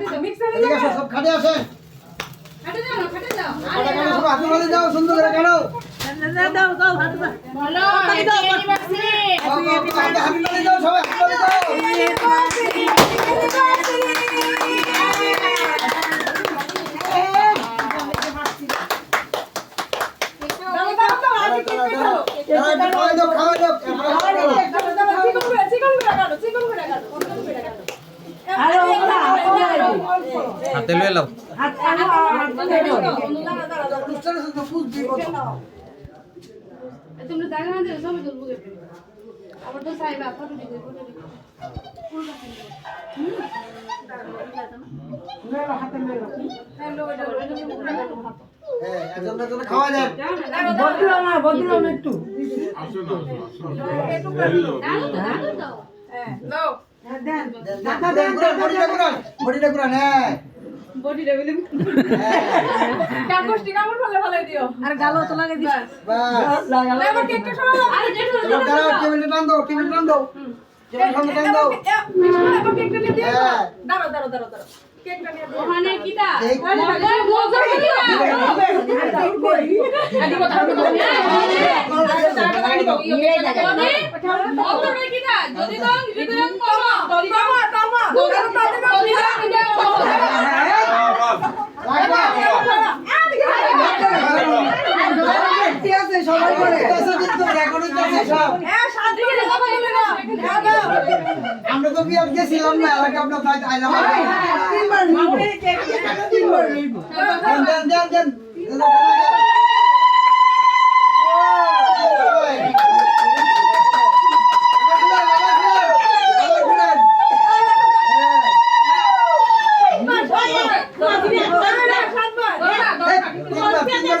সব খাটে আসে খাটে খাটে সব হাতে মাঝে যাও সুন্দর করে কাটো দাও দাও হাত দাও বলো হ্যাপি অ্যানিভার্সারি হাতে হাতে মাঝে যাও সবাই হাতে মাঝে যাও খাওয়াই দাও খাওয়াই দাও আরে ওগুলা হাতে লয়ে লাও হাত আনো হাত দাও অনুষ্ঠানে শুধু ফুল দিব তোমরা জায়গা না দিলে সবাই তুলবো আবার তো সাইবা ফটো দিবে ফটো দিবে হ্যাঁ এজন এজন বডিটা কুরান বডিটা কুরান হ্যাঁ আর গালো তো লাগে দিস বাস লাগালো দাঁড়াও টেবিলে টান দাও টেবিলে টান দাও টেবিলের টান দাও হ্যাঁ ওখানে কিটা এই যদি দাও যদি দাও মামা মামা মামা ঠিক সবাই করে। রেকর্ড হইতাছে সব আমরা তো বিয়ার গেছিলাম না এলাকা আমরা ফ্লাইট আইলাম। তিনবার নিব তিনবার নিব দেন দেন দেন দেন এবার একজন দেন ওই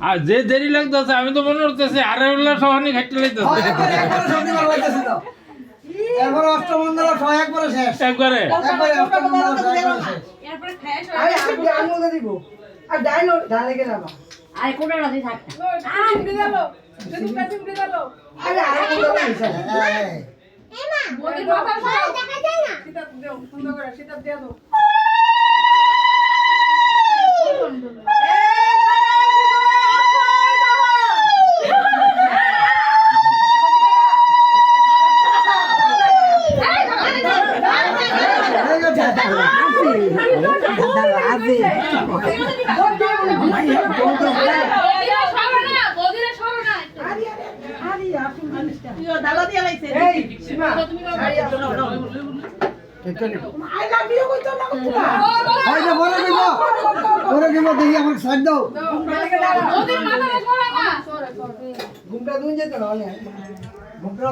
আর যে দেরি লাগতেছে আমি তো মনে করতেছি আরে উল্লা সহানি খাইতে লাগতেছে। এরপরে অষ্টমঙ্গল ছয় একবারে শেষ। একবারে। একবারে অষ্টমঙ্গল ছয় একবারে শেষ। এরপরে খায় আরে আমি আঙুল দিব। আর ডাইনো ডালে গেল আরে কোটা রাজি থাক আরে আঙুল দিছে মোদির মাথা সরাও গেছে আছে বদিরা সরো না বদিরা সরো না একটু। আরে আসুন এই। সীমা আই লাভ ইউ কইতো না কুকুরা যে বলে দিব বলে দিব দেখি আমার সাইড দাও ঘুমটা দুন যেত না